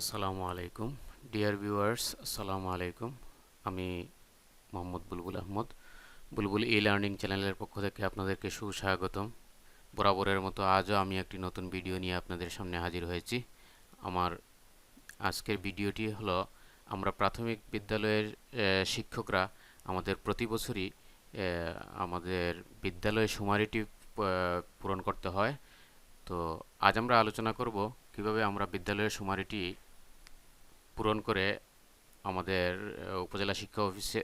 আসসালামু আলাইকুম। Dear viewers আসসালামু আলাইকুম। আমি মোহাম্মদ বুলবুল আহমদ। বুলবুল ই লার্নিং চ্যানেলের পক্ষ থেকে আপনাদেরকে সুস্বাগতম। বরাবরের মতো আজও আমি একটি নতুন ভিডিও নিয়ে আপনাদের সামনে হাজির হয়েছি। আমার আজকের ভিডিওটি হলো, আমরা প্রাথমিক বিদ্যালয়ের শিক্ষকরা আমাদের প্রতি বছরই আমাদের বিদ্যালয়ে সুমারিটি পূরণ করতে হয়। তো আজ আমরা আলোচনা করব কীভাবে আমরা বিদ্যালয়ের সুমারিটি পূরণ করে আমাদের উপজেলা শিক্ষা অফিসে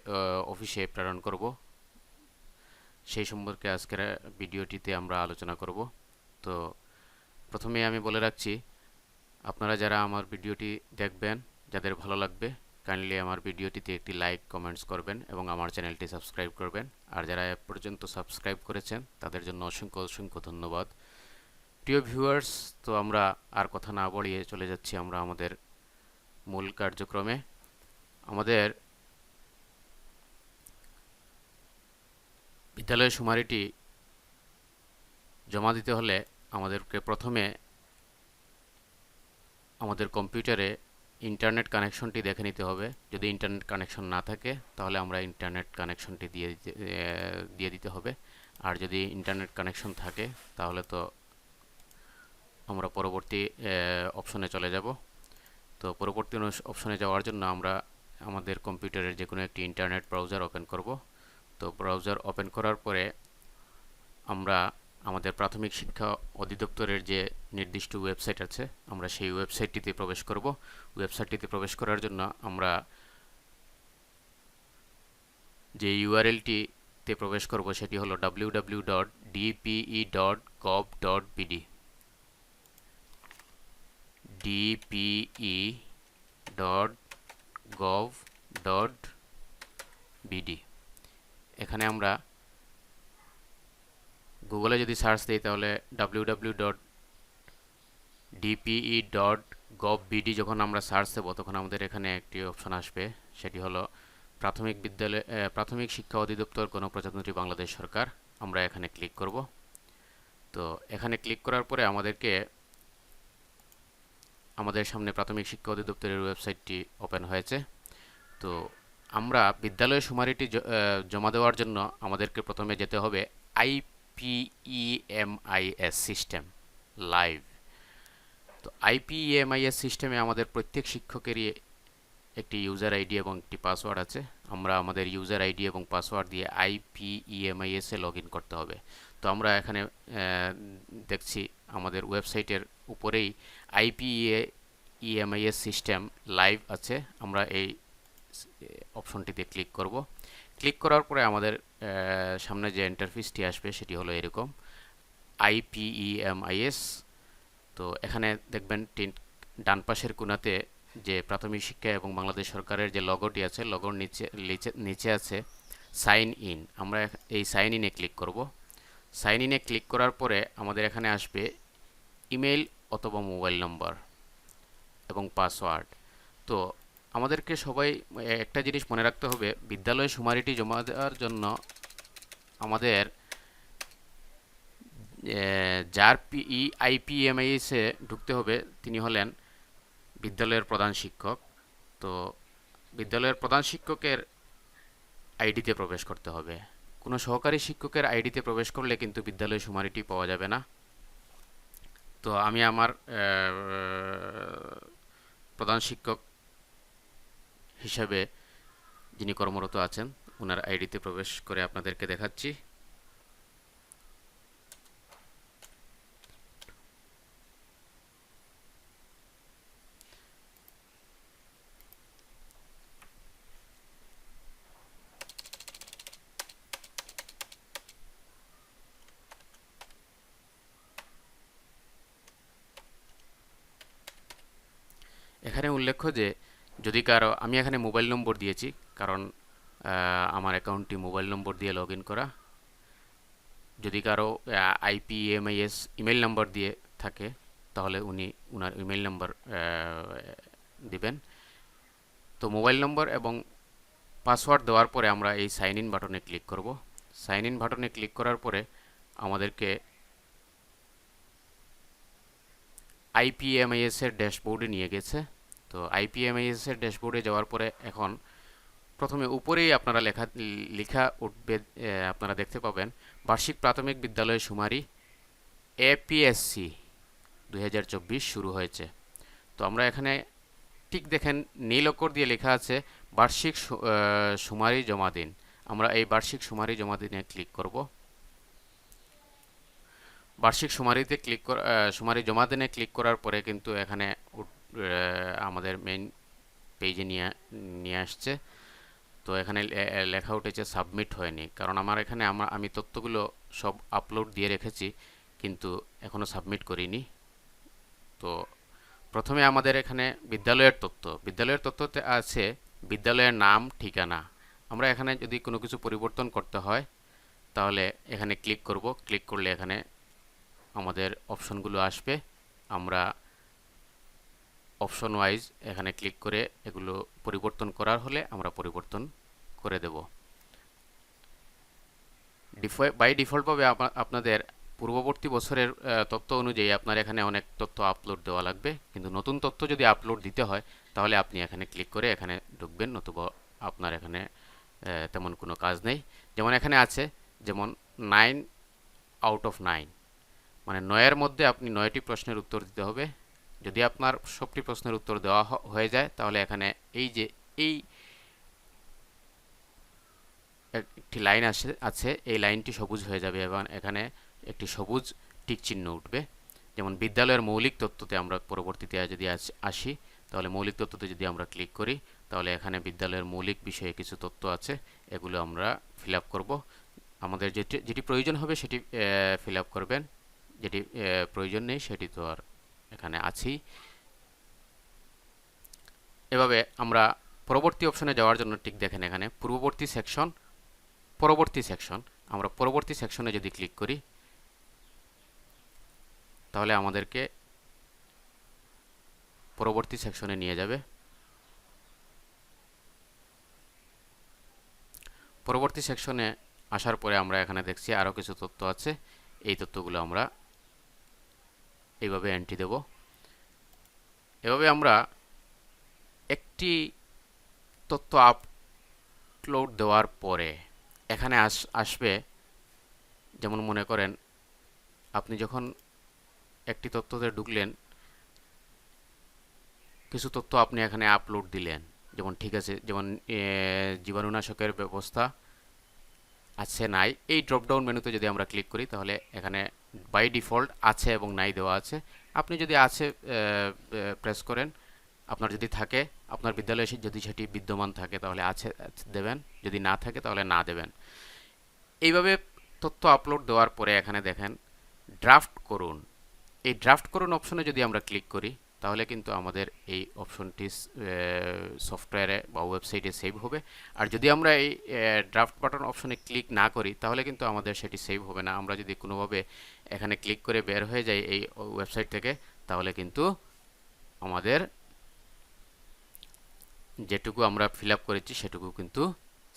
অফিসে প্রেরণ করব, সেই সম্পর্কে আজকের ভিডিওটিতে আমরা আলোচনা করব। তো প্রথমে আমি বলে রাখছি, আপনারা যারা আমার ভিডিওটি দেখবেন, যাদের ভালো লাগবে কাইন্ডলি আমার ভিডিওটিতে একটি লাইক কমেন্টস করবেন এবং আমার চ্যানেলটি সাবস্ক্রাইব করবেন। আর যারা এ পর্যন্ত সাবস্ক্রাইব করেছেন, তাদের জন্য অসংখ্য অসংখ্য ধন্যবাদ। প্রিয় ভিউয়ার্স তো আমরা আর কথা না বাড়িয়ে চলে যাচ্ছি আমরা আমাদের মূল কার্যক্রমে। আমাদের বিদ্যালয়ের সুমারিটি জমা দিতে হলে আমাদেরকে প্রথমে আমাদের কম্পিউটারে ইন্টারনেট কানেকশনটি দেখে নিতে হবে। যদি ইন্টারনেট কানেকশন না থাকে, তাহলে আমরা ইন্টারনেট কানেকশনটি দিয়ে দিতে দিয়ে দিতে হবে। আর যদি ইন্টারনেট কানেকশন থাকে, তাহলে তো আমরা পরবর্তী অপশনে চলে যাব। তো পরবর্তী অপশনে যাওয়ার জন্য আমরা আমাদের কম্পিউটারের যে কোনো একটি ইন্টারনেট ব্রাউজার ওপেন করব। তো ব্রাউজার ওপেন করার পরে আমরা আমাদের প্রাথমিক শিক্ষা অধিদপ্তরের যে নির্দিষ্ট ওয়েবসাইট আছে, আমরা সেই ওয়েবসাইটটিতে প্রবেশ করব। ওয়েবসাইটটিতে প্রবেশ করার জন্য আমরা যে ইউআরএলটিতে প্রবেশ করব সেটি হলো www.dpe.gov.bd dpe.gov.bd এখানে আমরা গুগলে যদি সার্চ দিই তাহলে www.dpe.gov.bd যখন আমরা সার্চ দেবো, তখন আমাদের এখানে একটি অপশন আসবে। সেটি হলো প্রাথমিক বিদ্যালয় প্রাথমিক শিক্ষা অধিদপ্তর গণপ্রজাতন্ত্রী বাংলাদেশ সরকার। আমরা এখানে ক্লিক করব। তো এখানে ক্লিক করার পরে আমাদেরকে আমাদের সামনে প্রাথমিক শিক্ষা অধিদপ্তরের ওয়েবসাইটটি ওপেন হয়েছে। তো আমরা বিদ্যালয় সুমারিটি জমা দেওয়ার জন্য আমাদেরকে প্রথমে যেতে হবে আইপিইএমআইএস সিস্টেম লাইভ। তো আইপিইএমআইএস সিস্টেমে আমাদের প্রত্যেক শিক্ষকেরই একটি ইউজার আইডি এবং একটি পাসওয়ার্ড আছে। আমরা আমাদের ইউজার আইডি এবং পাসওয়ার্ড দিয়ে আইপিইএমআইএস এ লগ ইন করতে হবে। তো আমরা এখানে দেখছি আমাদের ওয়েবসাইটের উপরেই আইপিএ, ইএমআইএস সিস্টেম লাইভ আছে। আমরা এই অপশনটিতে ক্লিক করব। ক্লিক করার পরে আমাদের সামনে যে ইন্টারফিসটি আসবে সেটি হলো এরকম, আইপিইএমআইএস। তো এখানে দেখবেন ডান পাশের কোণাতে যে প্রাথমিক শিক্ষা এবং বাংলাদেশ সরকারের যে লগোটি আছে লগোর নিচে নিচে আছে সাইন ইন আমরা এই সাইন ইনে ক্লিক করব। সাইন ইনে ক্লিক করার পরে আমাদের এখানে আসবে ইমেল অথবা মোবাইল নম্বর এবং পাসওয়ার্ড। তো আমাদেরকে সবাই একটা জিনিস মনে রাখতে হবে, বিদ্যালয়ে সুমারিটি জমা দেওয়ার জন্য আমাদের যার পিই আইপিএমআইএসে ঢুকতে হবে, তিনি হলেন বিদ্যালয়ের প্রধান শিক্ষক। তো বিদ্যালয়ের প্রধান শিক্ষকের আইডিতে প্রবেশ করতে হবে। কোনো সহকারী শিক্ষকের আইডিতে প্রবেশ করলে কিন্তু বিদ্যালয় সুমারিটি পাওয়া যাবে না। তো আমি আমার প্রধান শিক্ষক হিসাবে যিনি কর্মরত আছেন ওনার আইডিতে প্রবেশ করে আপনাদেরকে দেখাচ্ছি। এখানে উল্লেখ্য যে, যদি কারও, আমি এখানে মোবাইল নম্বর দিয়েছি, কারণ আমার অ্যাকাউন্টটি মোবাইল নম্বর দিয়ে লগ করা। যদি কারও আইপিএমআইএস ইমেল নাম্বার দিয়ে থাকে, তাহলে উনি উনার ইমেল নাম্বার দিবেন। তো মোবাইল নম্বর এবং পাসওয়ার্ড দেওয়ার পরে আমরা এই সাইন ইন বাটনে ক্লিক করব। সাইন ইন বাটনে ক্লিক করার পরে আমাদেরকে আইপিএমআইএস এর ড্যাশবোর্ডে নিয়ে গেছে। তো আইপিএমএস এর ড্যাশবোর্ডে যাওয়ার পরে এখন প্রথমে উপরেই আপনারা লেখা লেখা উঠবে আপনারা দেখতে পাবেন বার্ষিক প্রাথমিক বিদ্যালয় সুমারি এপিএসসি দুই শুরু হয়েছে। তো আমরা এখানে ঠিক দেখেন নীল অক্ষর দিয়ে লেখা আছে বার্ষিক সুমারি জমা দিন। আমরা এই বার্ষিক সুমারি জমা দিনে ক্লিক করব। বার্ষিক সুমারিতে ক্লিক সুমারি জমা দিনে ক্লিক করার পরে কিন্তু এখানে আমাদের মেইন পেজে নিয়ে নিয়ে আসছে। তো এখানে লেখা উঠেছে সাবমিট হয়নি। কারণ আমার এখানে আমার, আমি তথ্যগুলো সব আপলোড দিয়ে রেখেছি, কিন্তু এখনও সাবমিট করিনি। তো প্রথমে আমাদের এখানে বিদ্যালয়ের তথ্য। বিদ্যালয়ের তথ্যতে আছে, বিদ্যালয়ের নাম, ঠিকানা। আমরা এখানে যদি কোনো কিছু পরিবর্তন করতে হয়, তাহলে এখানে ক্লিক করব। ক্লিক করলে এখানে আমাদের অপশনগুলো আসবে। আমরা অপশন ওয়াইজ এখানে ক্লিক করে এগুলো পরিবর্তন করার হলে আমরা পরিবর্তন করে দেব। বাই ডিফল্টভাবে আপনাদের পূর্ববর্তী বছরের তথ্য অনুযায়ী আপনার এখানে অনেক তথ্য আপলোড দেওয়া লাগবে। কিন্তু নতুন তথ্য যদি আপলোড দিতে হয়, তাহলে আপনি এখানে ক্লিক করে এখানে ঢুকবেন, নতুবা আপনার এখানে তেমন কোনো কাজ নেই। যেমন এখানে আছে, যেমন নাইন আউট অফ নাইন মানে নয়ের মধ্যে আপনি নয়টি প্রশ্নের উত্তর দিতে হবে। যদি আপনার সবটি প্রশ্নের উত্তর দেওয়া হয়ে যায়, তাহলে এখানে এই যে, এই একটি লাইন আছে আছে, এই লাইনটি সবুজ হয়ে যাবে এবং এখানে একটি সবুজ টিক চিহ্ন উঠবে। যেমন বিদ্যালয়ের মৌলিক তত্ত্বতে আমরা পরবর্তীতে যদি আস- আসি, তাহলে মৌলিক তত্ত্বতে যদি আমরা ক্লিক করি, তাহলে এখানে বিদ্যালয়ের মৌলিক বিষয়ে কিছু তথ্য আছে, এগুলো আমরা ফিল আপ করব। আমাদের যেটি যেটি প্রয়োজন হবে সেটি ফিল আপ করবেন। যেটি প্রয়োজন নেই সেটি তো আর এখানে আছি। এভাবে আমরা পরবর্তী অপশনে যাওয়ার জন্য ঠিক দেখেন এখানে, পূর্ববর্তী সেকশন পরবর্তী সেকশন আমরা পরবর্তী সেকশনে যদি ক্লিক করি, তাহলে আমাদেরকে পরবর্তী সেকশনে নিয়ে যাবে। পরবর্তী সেকশনে আসার পরে আমরা এখানে দেখছি আরও কিছু তথ্য আছে। এই তথ্যগুলো আমরা এইভাবে এন্ট্রি দেব। এভাবে আমরা একটি তথ্য আপলোড দেওয়ার পরে এখানে আস, আসবে। যেমন মনে করেন, আপনি যখন একটি তথ্যতে ঢুকলেন, কিছু তথ্য আপনি এখানে আপলোড দিলেন। যেমন ঠিক আছে, যেমন জীবাণুনাশকের ব্যবস্থা আছে, নাই। এই ড্রপডাউন মেনুতে যদি আমরা ক্লিক করি, তাহলে এখানে বাই ডিফল্ট আছে এবং নাই দেওয়া আছে। আপনি যদি আছে প্রেস করেন, আপনার যদি থাকে, আপনার বিদ্যালয়ে যদি সেটি বিদ্যমান থাকে, তাহলে আছে, দেবেন। যদি না থাকে, তাহলে না দেবেন। এইভাবে তথ্য আপলোড দেওয়ার পরে এখানে দেখেন ড্রাফট করুন। এই ড্রাফট করুন অপশনে যদি আমরা ক্লিক করি তাহলে কিন্তু আমাদের এই অপশনটি সফটওয়্যারে বা ওয়েবসাইটে সেভ হবে। আর যদি আমরা এই ড্রাফট বাটন অপশনে ক্লিক না করি, তাহলে কিন্তু আমাদের সেটি সেভ হবে না। আমরা যদি কোনোভাবে এখানে ক্লিক করে বের হয়ে যাই এই ওয়েবসাইট থেকে, তাহলে কিন্তু আমাদের যেটুকু আমরা ফিল করেছি, সেটুকু কিন্তু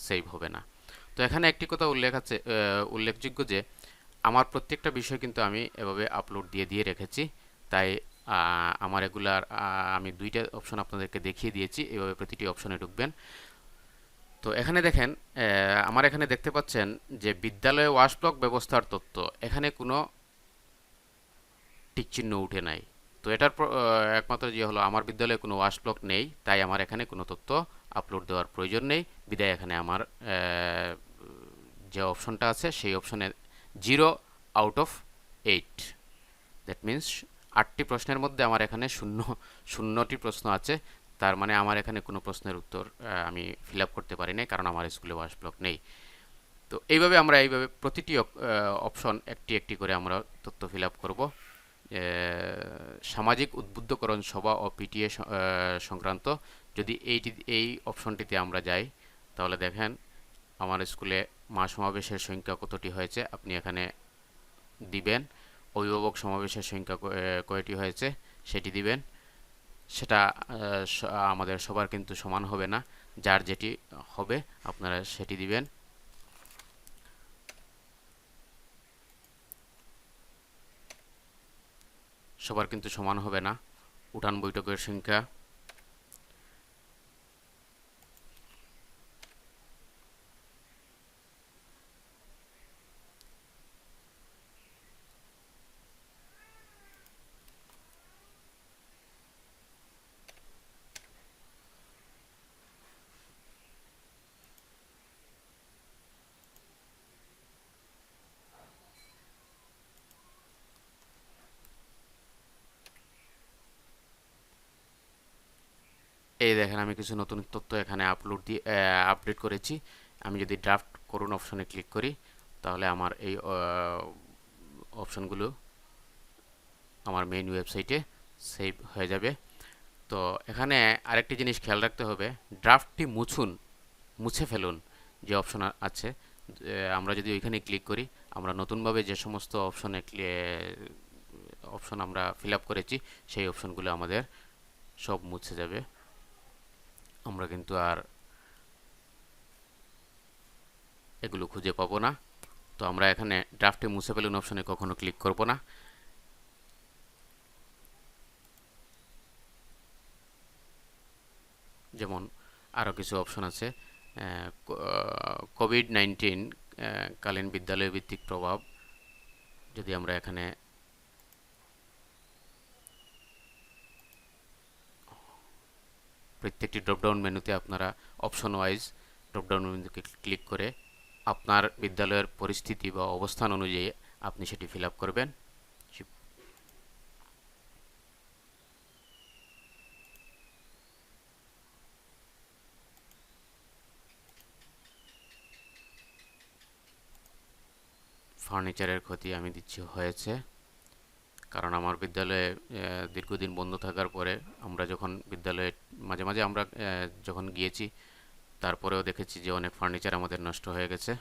সেভ হবে না। তো এখানে একটি কথা উল্লেখ আছে উল্লেখযোগ্য যে, আমার প্রত্যেকটা বিষয় কিন্তু আমি এভাবে আপলোড দিয়ে দিয়ে রেখেছি। তাই আমার এগুলার আমি দুইটা অপশন আপনাদেরকে দেখিয়ে দিয়েছি, এভাবে প্রতিটি অপশনে ঢুকবেন। তো এখানে দেখেন আমার এখানে দেখতে পাচ্ছেন যে বিদ্যালয়ে ওয়াশ ব্লক ব্যবস্থার তথ্য, এখানে কোনো টিক চিহ্ন উঠে নাই। তো এটার একমাত্র যে হলো আমার বিদ্যালয়ে কোনো ওয়াশ ব্লক নেই, তাই আমার এখানে কোনো তথ্য আপলোড দেওয়ার প্রয়োজন নেই। বিদায়, এখানে আমার যে অপশনটা আছে, সেই অপশনে zero out of eight that means আটটি প্রশ্নের মধ্যে আমার এখানে শূন্য, শূন্যটি প্রশ্ন আছে। তার মানে আমার এখানে কোনো প্রশ্নের উত্তর আমি ফিল আপ করতে পারি নাই কারণ আমার স্কুলে ওয়াশ ব্লক নেই। তো এইভাবে আমরা এইভাবে প্রতিটি অপশন একটি একটি করে আমরা তথ্য ফিল আপ করব। সামাজিক উদ্বুদ্ধকরণ সভা ও পিটিএ সংক্রান্ত। যদি এইটি, এই অপশনটিতে আমরা যাই, তাহলে দেখেন আমার স্কুলে মা সমাবেশের সংখ্যা কতটি হয়েছে, আপনি এখানে দিবেন। অভিভাবক সমাবেশের সংখ্যা কয়টি হয়েছে সেটি দিবেন। সেটা আমাদের সবার কিন্তু সমান হবে না। যার যেটি হবে আপনারা সেটি দিবেন। সবার কিন্তু সমান হবে না। উঠান বৈঠকের সংখ্যা এই দেখেন, আমি কিছু নতুন তথ্য এখানে আপলোড দিয়ে আপডেট করেছি। আমি যদি ড্রাফট করুন অপশনে ক্লিক করি, তাহলে আমার এই অপশনগুলো আমার মেইন ওয়েবসাইটে সেভ হয়ে যাবে। তো এখানে আরেকটি জিনিস খেয়াল রাখতে হবে ড্রাফটটি মুছুন, মুছে ফেলুন যে অপশন আছে। আমরা যদি ওইখানে ক্লিক করি, আমরা নতুনভাবে যে সমস্ত অপশনে অপশন আমরা ফিল করেছি, সেই অপশনগুলো আমাদের সব মুছে যাবে। আমরা কিন্তু আর এগুলো খুঁজে পাবো না। তো আমরা এখানে ড্রাফটে মুছে ফেলুন অপশনে কখনো ক্লিক করব না। যেমন আরও কিছু অপশন আছে। কোভিড নাইন্টিন কালীন বিদ্যালয় ভিত্তিক প্রভাব। যদি আমরা এখানে প্রত্যেকটি ড্রপডাউন মেনুতে আপনারা অপশন ওয়াইজ ড্রপডাউন মেনুতে ক্লিক করে আপনার বিদ্যালয়ের পরিস্থিতি বা অবস্থান অনুযায়ী আপনি সেটি ফিল করবেন। ফার্নিচারের ক্ষতি আমি দিচ্ছি হয়েছে। কারণ আমার বিদ্যালয়ে দীর্ঘদিন বন্ধ থাকার পরে আমরা যখন বিদ্যালয়ে, মাঝে মাঝে আমরা যখন গিয়েছি, তারপরেও দেখেছি যে অনেক ফার্নিচার আমাদের নষ্ট হয়ে গেছে।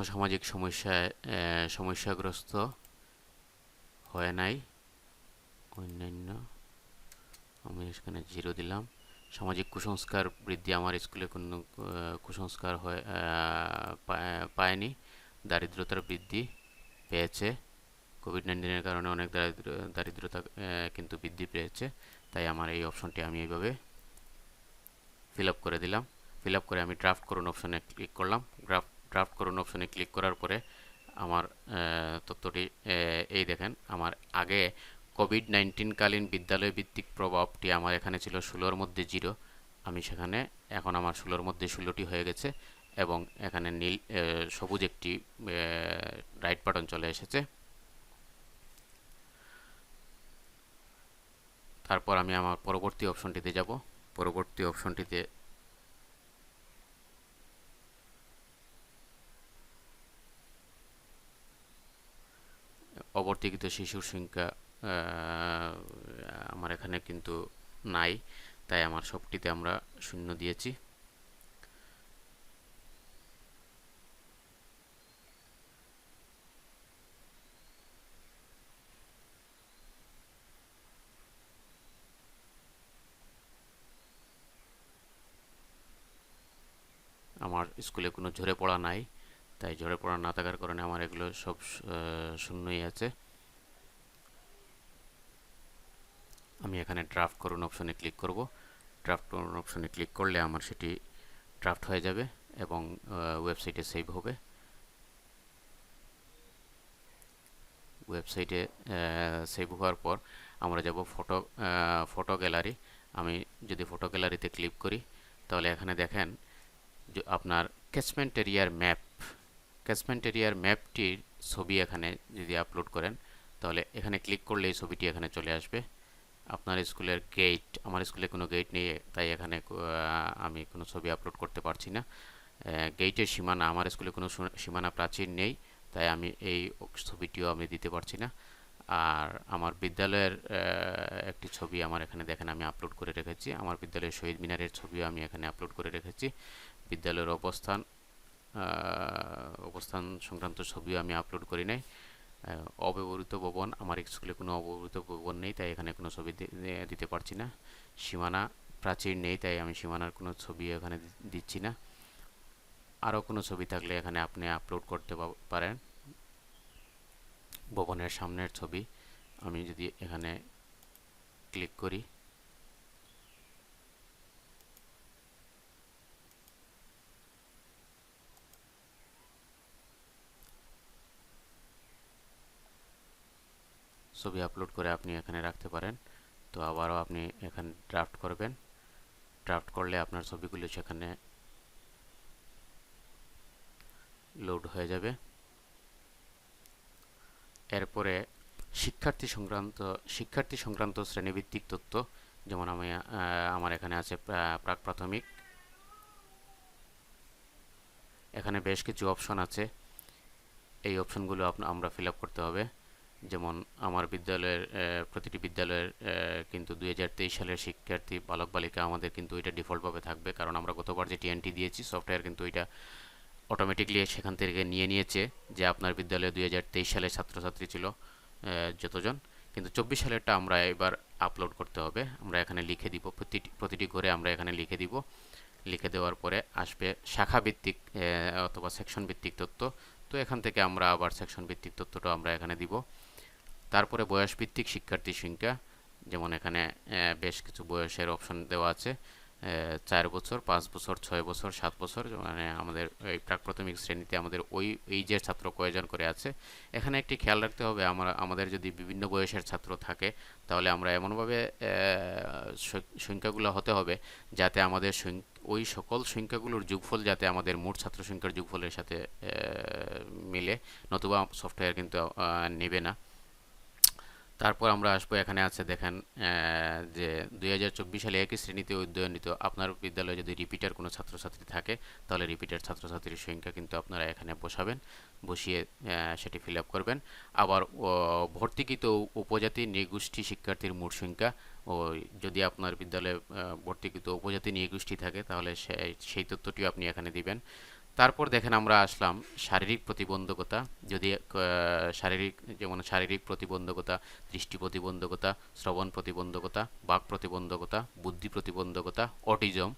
মনোসামাজিক সমস্যায় সমস্যাগ্রস্ত হয় নাই। অন্যান্য, আমি এখানে জিরো দিলাম। সামাজিক কুসংস্কার বৃদ্ধি আমার স্কুলে কোনো কুসংস্কার হয় পায়নি। দারিদ্রতার বৃদ্ধি পেয়েছে। কোভিড নাইন্টিনের কারণে অনেক দারিদ্র, দারিদ্রতা কিন্তু বৃদ্ধি পেয়েছে। তাই আমার এই অপশনটি আমি এইভাবে ফিল করে দিলাম। ফিল করে আমি ড্রাফট করুন অপশনে ক্লিক করলাম। ড্রাফট ড্রাফট করুন অপশনে ক্লিক করার পরে আমার তথ্যটি এই দেখেন, আমার আগে কোভিড নাইন্টিনকালীন বিদ্যালয় ভিত্তিক প্রভাবটি আমার এখানে ছিল ষোলোর মধ্যে জিরো আমি সেখানে, এখন আমার ষোলোর মধ্যে ষোলোটি হয়ে গেছে এবং এখানে নীল সবুজ একটি রাইট বাটন চলে এসেছে। তারপর আমি আমার পরবর্তী অপশনটিতে যাব। পরবর্তী অপশনটিতে অবর্তীকৃত শিশুর সংখ্যা আমার এখানে কিন্তু নাই, তাই আমার সবটিতে আমরা শূন্য দিয়েছি। আমার স্কুলে কোনো ঝরে পড়া নাই। তাই ঝরে পড়া না থাকার কারণে আমার এগুলো সব শূন্যই আছে। আমি এখানে ড্রাফট করুন অপশনে ক্লিক করব। ড্রাফট করুন অপশনে ক্লিক করলে আমার সেটি ড্রাফট হয়ে যাবে এবং ওয়েবসাইটে সেভ হবে। ওয়েবসাইটে সেভ হওয়ার পর আমরা যাব ফটো ফটো গ্যালারি আমি যদি ফটো গ্যালারিতে ক্লিক করি, তাহলে এখানে দেখেন আপনার ক্যাচমেন্ট এরিয়ার ম্যাপ ক্যাচমেন্ট এরিয়ার ম্যাপটির ছবি এখানে যদি আপলোড করেন, তাহলে এখানে ক্লিক করলে এই ছবিটি এখানে চলে আসবে। আপনার স্কুলের গেট আমার স্কুলে কোনো গেট নেই, তাই এখানে আমি কোনো ছবি আপলোড করতে পারছি না। গেটের সীমানা, আমার স্কুলে কোনো সীমানা প্রাচীর নেই, তাই আমি এই ছবিটিও আমি দিতে পারছি না। আর আমার বিদ্যালয়ের একটি ছবি আমার এখানে দেখেন, আমি আপলোড করে রেখেছি। আমার বিদ্যালয়ের শহীদ মিনারের ছবিও আমি এখানে আপলোড করে রেখেছি। বিদ্যালয়ের অবস্থান অবস্থান সংক্রান্ত ছবিও আমি আপলোড করি নাই। অব্যবহৃত ভবন, আমার স্কুলে কোনো অব্যবহৃত ভবন নেই, তাই এখানে কোনো ছবি দিতে পারছি না। সীমানা প্রাচীর নেই, তাই আমি সীমানার কোনো ছবি এখানে দিচ্ছি না। আরও কোনো ছবি থাকলে এখানে আপনি আপলোড করতে পারেন। ভবনের সামনের ছবি আমি যদি এখানে ক্লিক করি ছবি আপলোড করে আপনি এখানে রাখতে পারেন। তো আবারও আপনি এখানে ড্রাফট করবেন। ড্রাফট করলে আপনার ছবিগুলো সেখানে লোড হয়ে যাবে। এরপরে শিক্ষার্থী সংক্রান্ত শিক্ষার্থী সংক্রান্ত শ্রেণীভিত্তিক তথ্য, যেমন আমি আমার এখানে আছে প্রাক প্রাথমিক। এখানে বেশ কিছু অপশন আছে। এই অপশনগুলো আমরা ফিল করতে হবে। যেমন আমার বিদ্যালয়ের প্রতিটি বিদ্যালয়ের কিন্তু দুই হাজার তেইশ সালের শিক্ষার্থী, বালক বালিকা আমাদের কিন্তু এটা ডিফল্টভাবে থাকবে। কারণ আমরা গতবার যে টিএনটি দিয়েছি সফটওয়্যার কিন্তু এটা অটোমেটিকলি সেখান থেকে নিয়ে নিয়েছে যে আপনার বিদ্যালয়ে দুই হাজার তেইশ সালে ছাত্রছাত্রী ছিল যতজন। কিন্তু চব্বিশ সালেরটা আমরা এবার আপলোড করতে হবে। আমরা এখানে লিখে দিব, প্রতিটি প্রতিটি ঘরে আমরা এখানে লিখে দিব। লিখে দেওয়ার পরে আসবে শাখা ভিত্তিক অথবা সেকশন ভিত্তিক তথ্য তো এখান থেকে আমরা আবার সেকশন ভিত্তিক তথ্যটা আমরা এখানে দিব। তারপরে বয়স ভিত্তিক শিক্ষার্থী সংখ্যা, যেমন এখানে বেশ কিছু বয়সের অপশন দেওয়া আছে। চার বছর, পাঁচ বছর, ছয় বছর, সাত বছর মানে আমাদের এই প্রাক প্রাথমিক শ্রেণীতে আমাদের ওই, এই যে ছাত্র কয়জন করে আছে, এখানে একটি খেয়াল রাখতে হবে, আমরা, আমাদের যদি বিভিন্ন বয়সের ছাত্র থাকে, তাহলে আমরা এমনভাবে সংখ্যাগুলো হতে হবে যাতে আমাদের ওই সকল সংখ্যাগুলোর যোগফল যাতে আমাদের মোট ছাত্র সংখ্যার যোগফলের সাথে মিলে, নতুবা সফটওয়্যার কিন্তু নেবে না। তারপর আমরা আসব, এখানে আছে দেখেন যে দুই হাজার চব্বিশ সালে একই শ্রেণীতে উদ্যয়নিত আপনার বিদ্যালয়ে যদি রিপিটার কোনো ছাত্রছাত্রী থাকে, তাহলে রিপিটার ছাত্রছাত্রীর সংখ্যা কিন্তু আপনারা এখানে বসাবেন, বসিয়ে সেটি ফিল করবেন। আবার ভর্তিকৃত উপজাতি নৃগোষ্ঠী শিক্ষার্থীর মোট সংখ্যা, ও, যদি আপনার বিদ্যালয়ে ভর্তিকৃত উপজাতি নৃগোষ্ঠী থাকে, তাহলে সেই তথ্যটিও আপনি এখানে দিবেন। তারপর দেখেন আমরা আসলাম শারীরিক প্রতিবন্ধকতা। যদি শারীরিক, যেমন শারীরিক প্রতিবন্ধকতা, দৃষ্টি প্রতিবন্ধকতা, শ্রবণ প্রতিবন্ধকতা, বাক প্রতিবন্ধকতা, বুদ্ধি প্রতিবন্ধকতা, অটিজম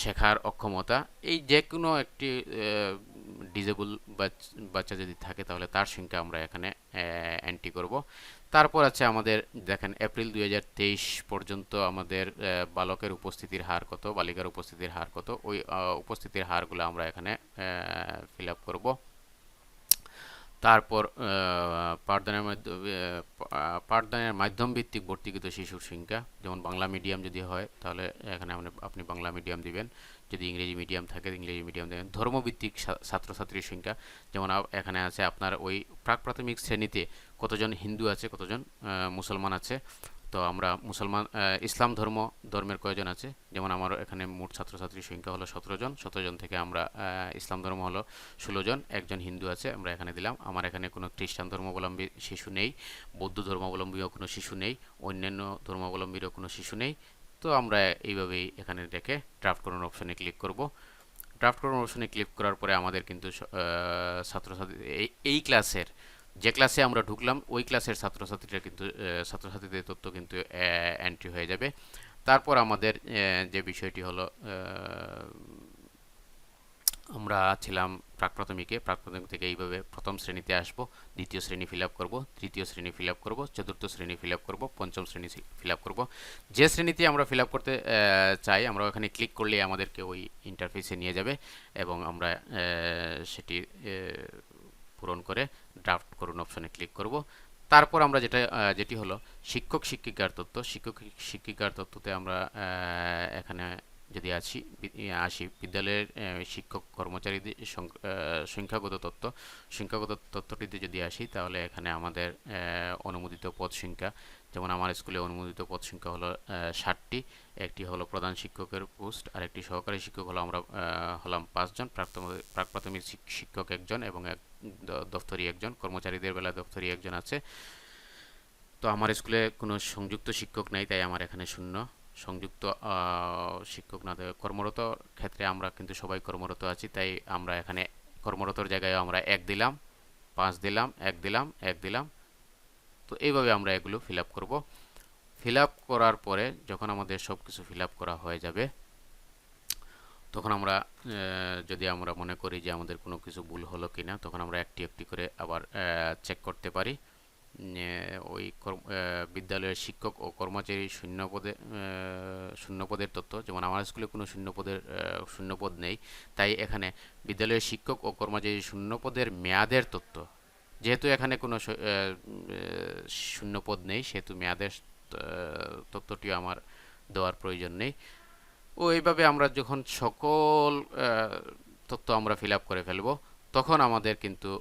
শেখার অক্ষমতা, এই যে কোনো একটি ডিজেবল বাচ্চা যদি থাকে তাহলে তার সংখ্যা আমরা এখানে এন্ট্রি করব। তারপর আছে আমাদের, দেখেন, এপ্রিল দু হাজার তেইশ পর্যন্ত আমাদের বালকের উপস্থিতির হার কত, বালিকার উপস্থিতির হার কত, ওই উপস্থিতির হারগুলো আমরা এখানে ফিল আপ করব। তারপর পাঠদানের মাধ্যমে পাঠদানের মাধ্যম ভিত্তিক ভর্তিকৃত শিশুর সংখ্যা, যেমন বাংলা মিডিয়াম যদি হয়, তাহলে এখানে আপনি বাংলা মিডিয়াম দিবেন। যদি ইংরেজি মিডিয়াম থাকে ইংরেজি মিডিয়াম দেবেন ধর্মভিত্তিক ছাত্রছাত্রীর সংখ্যা, যেমন এখানে আছে আপনার ওই প্রাক প্রাথমিক শ্রেণীতে কতজন হিন্দু আছে, কতজন মুসলমান আছে। তো আমরা মুসলমান ইসলাম ধর্ম, ধর্মের কয়জন আছে? যেমন আমার এখানে মোট ছাত্রছাত্রীর সংখ্যা হলো সতেরো জন। সতেরো জন থেকে আমরা ইসলাম ধর্ম হলো ষোলো জন। একজন হিন্দু আছে, আমরা এখানে দিলাম। আমার এখানে কোনো খ্রিস্টান ধর্মাবলম্বী শিশু নেই, বৌদ্ধ ধর্মাবলম্বীও কোনো শিশু নেই, অন্যান্য ধর্মাবলম্বীরও কোনো শিশু নেই। তো আমরা এইভাবেই এখানে দেখে ড্রাফট করুন অপশনে ক্লিক করব। ড্রাফট করুন অপশনে ক্লিক করার পরে আমাদের কিন্তু ছাত্রছাত্রী, এই ক্লাসের যে ক্লাসে আমরা ঢুকলাম, ওই ক্লাসের ছাত্রছাত্রীরা কিন্তু ছাত্রছাত্রীদের তথ্য কিন্তু এন্ট্রি হয়ে যাবে। তারপর আমাদের যে বিষয়টি হলো আমরা ছিলাম প্রাক প্রাথমিকে প্রাক প্রাথমিক থেকে এইভাবে প্রথম শ্রেণীতে আসব, দ্বিতীয় শ্রেণি ফিল আপ করব, তৃতীয় শ্রেণি ফিল আপ করব, চতুর্থ শ্রেণি ফিল আপ করব, পঞ্চম শ্রেণি ফিল আপ করব। যে শ্রেণীতে আমরা ফিল আপ করতে চাই, আমরা ওখানে ক্লিক করলে আমাদেরকে ওই ইন্টারফেসে নিয়ে যাবে এবং আমরা সেটি পূরণ করে ড্রাফট করুন অপশনে ক্লিক করব। তারপর আমরা যেটা যেটি হলো শিক্ষক শিক্ষিকার তথ্য শিক্ষক শিক্ষিকার তথ্যতে আমরা এখানে যদি আসি আসি, বিদ্যালয়ের শিক্ষক কর্মচারীদের সংখ্যাগত তথ্য সংখ্যাগত তথ্যটিতে যদি আসি, তাহলে এখানে আমাদের অনুমোদিত পদ সংখ্যা, যেমন আমার স্কুলে অনুমোদিত পদ সংখ্যা হলো ষাটটি, একটি হলো প্রধান শিক্ষকের পোস্ট আর একটি সহকারী শিক্ষক হলো আমরা হলাম পাঁচজন প্রাক প্রাথমিক শিক্ষক একজন এবং এক দপ্তরি একজন, কর্মচারীদের বেলা দফতরি একজন আছে। তো আমার স্কুলে কোনো সংযুক্ত শিক্ষক নেই, তাই আমার এখানে শূন্য। সংযুক্ত শিক্ষক না কর্মরত ক্ষেত্রে আমরা কিন্তু সবাই কর্মরত আছি, তাই আমরা এখানে কর্মরতর জায়গায় আমরা এক দিলাম, পাঁচ দিলাম, এক দিলাম এক দিলাম। তো এইভাবে আমরা এগুলো ফিল আপ করব। ফিল আপ করার পরে যখন আমাদের সব কিছু ফিল আপ করা হয়ে যাবে, তখন আমরা যদি আমরা মনে করি যে আমাদের কোনো কিছু ভুল হলো কি না তখন আমরা একটি একটি করে আবার চেক করতে পারি। ওই বিদ্যালয়ের শিক্ষক ও কর্মচারী শূন্যপদে শূন্যপদের তথ্য যেমন আমার স্কুলে কোনো শূন্যপদের শূন্যপদ নেই তাই এখানে বিদ্যালয়ের শিক্ষক ও কর্মচারী শূন্যপদের মেয়াদের তথ্য। যেহেতু এখানে কোনো শ- আহ, উম, শূন্য পদ নেই সেহেতু মেয়াদের তথ্যটিও আমার দেওয়ার প্রয়োজন নেই। ও এইভাবে আমরা যখন সকল তথ্য আমরা ফিল করে ফেলব তখন আমাদের কিন্তু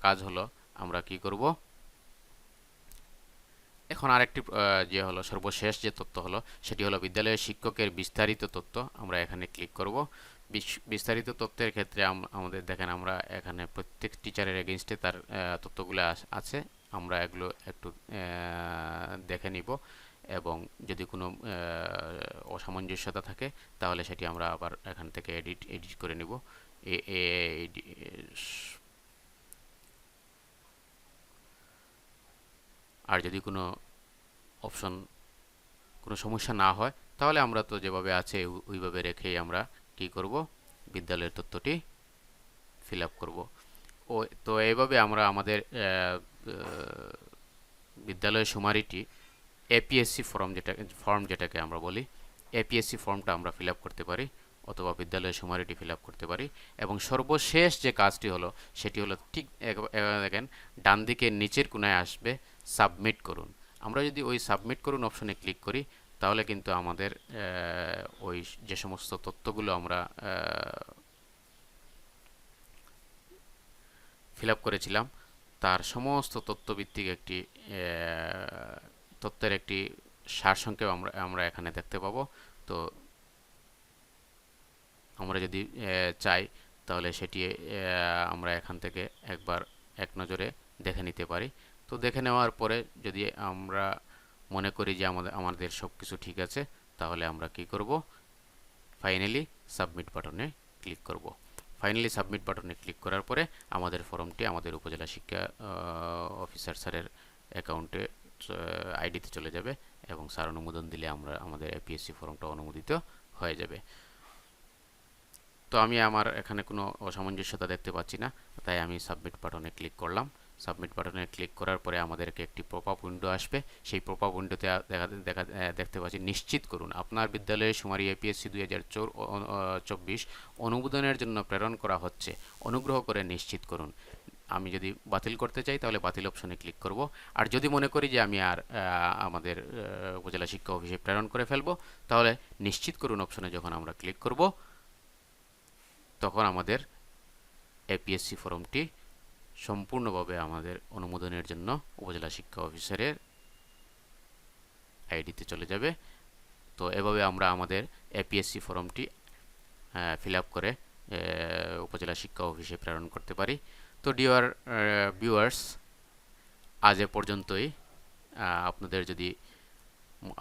কাজ হলো আমরা কি করব? এখন আরেকটি যে হলো সর্বশেষ যে তথ্য হলো, সেটি হলো বিদ্যালয়ের শিক্ষকের বিস্তারিত তথ্য আমরা এখানে ক্লিক করব। বিস- বিস্তারিত তথ্যের ক্ষেত্রে আমাদের দেখেন আমরা এখানে প্রত্যেক টিচারের এগেনস্টে তার তথ্যগুলো আছে। আমরা এগুলো একটু দেখে নিব এবং যদি কোনো অসামঞ্জস্যতা থাকে, তাহলে সেটি আমরা আবার এখান থেকে এডিট এডিট করে নিব এ- এ- এডি- আর যদি কোনো অপশন কোনো সমস্যা না হয়, তাহলে আমরা তো যেভাবে আছে ওইভাবে রেখেই আমরা কি করব? বিদ্যালয়ের তথ্যটি ফিল আপ করব। ও, তো এইভাবে আমরা আমাদের বিদ্যালয়ের সুমারিটি এপিএসসি ফর্ম যেটা ফর্ম যেটাকে আমরা বলি এপিএসসি ফর্মটা আমরা ফিল করতে পারি, অথবা বিদ্যালয়ের সুমারিটি ফিল করতে পারি, এবং সর্বশেষ যে কাজটি হলো, সেটি হলো ঠিক দেখেন ডান দিকে নিচের কোনায় আসবে সাবমিট করুন। আমরা যদি ওই সাবমিট করুন অপশনে ক্লিক করি, তাহলে কিন্তু আমাদের ওই যে সমস্ত তথ্যগুলো আমরা ফিল করেছিলাম, তার সমস্ত তথ্যভিত্তিক একটি তথ্যের একটি সারসংক্ষেপ আমরা আমরা এখানে দেখতে পাবো। তো আমরা যদি চাই, তাহলে সেটি আমরা এখান থেকে একবার এক নজরে দেখে নিতে পারি। তো দেখে নেওয়ার পরে যদি আমরা মনে করি যে আমাদের আমাদের সব কিছু ঠিক আছে, তাহলে আমরা কি করব? ফাইনালি সাবমিট বাটনে ক্লিক করব। ফাইনালি সাবমিট বাটনে ক্লিক করার পরে আমাদের ফর্মটি আমাদের উপজেলা শিক্ষা অফিসার স্যারের অ্যাকাউন্টে আইডিতে চলে যাবে এবং স্যার অনুমোদন দিলে আমরা, আমাদের এপিএসসি ফর্মটা অনুমোদিত হয়ে যাবে। তো আমি আমার এখানে কোনো অসামঞ্জস্যতা দেখতে পাচ্ছি না, তাই আমি সাবমিট বাটনে ক্লিক করলাম। সাবমিট বাটনে ক্লিক করার পরে আমাদেরকে একটি পপআপ উইন্ডো আসবে। সেই পপআপ উইন্ডোতে দেখা দেখা দেখতে পাচ্ছি নিশ্চিত করুন। আপনার বিদ্যালয়ে সুমারি এপিএসসি দুই হাজার চব্বিশ অনুমোদনের জন্য প্রেরণ করা হচ্ছে। অনুগ্রহ করে নিশ্চিত করুন। আমি যদি বাতিল করতে চাই তাহলে বাতিল অপশনে ক্লিক করব। আর যদি মনে করি যে আমি আর আমাদের উপজেলা শিক্ষা অফিসে প্রেরণ করে ফেলব, তাহলে নিশ্চিত করুন অপশনে যখন আমরা ক্লিক করব, তখন আমাদের এপিএসসি ফর্মটি সম্পূর্ণভাবে আমাদের অনুমোদনের জন্য উপজেলা শিক্ষা অফিসারের আইডিতে চলে যাবে। তো এভাবে আমরা আমাদের এপিএসসি ফর্মটি ফিল করে উপজেলা শিক্ষা অফিসে প্রেরণ করতে পারি। তো ডিয়ার ভিউয়ার্স আজ এ পর্যন্তই। আপনাদের যদি,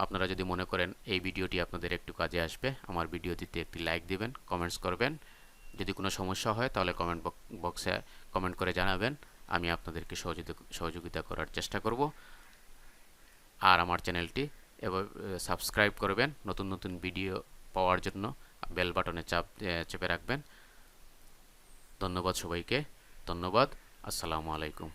আপনারা যদি মনে করেন এই ভিডিওটি আপনাদের একটু কাজে আসবে, আমার ভিডিওটিতে একটি লাইক দিবেন কমেন্টস করবেন। যদি কোনো সমস্যা হয় তাহলে কমেন্ট বক্সে কমেন্ট করে জানাবেন। আমি আপনাদেরকে সহযোগিতা সহযোগিতা করার চেষ্টা করব। আর আমার চ্যানেলটি এবার সাবস্ক্রাইব করবেন। নতুন নতুন ভিডিও পাওয়ার জন্য বেল বাটনে চাপ চেপে রাখবেন। ধন্যবাদ সবাইকে। ধন্যবাদ। আসসালামু আলাইকুম।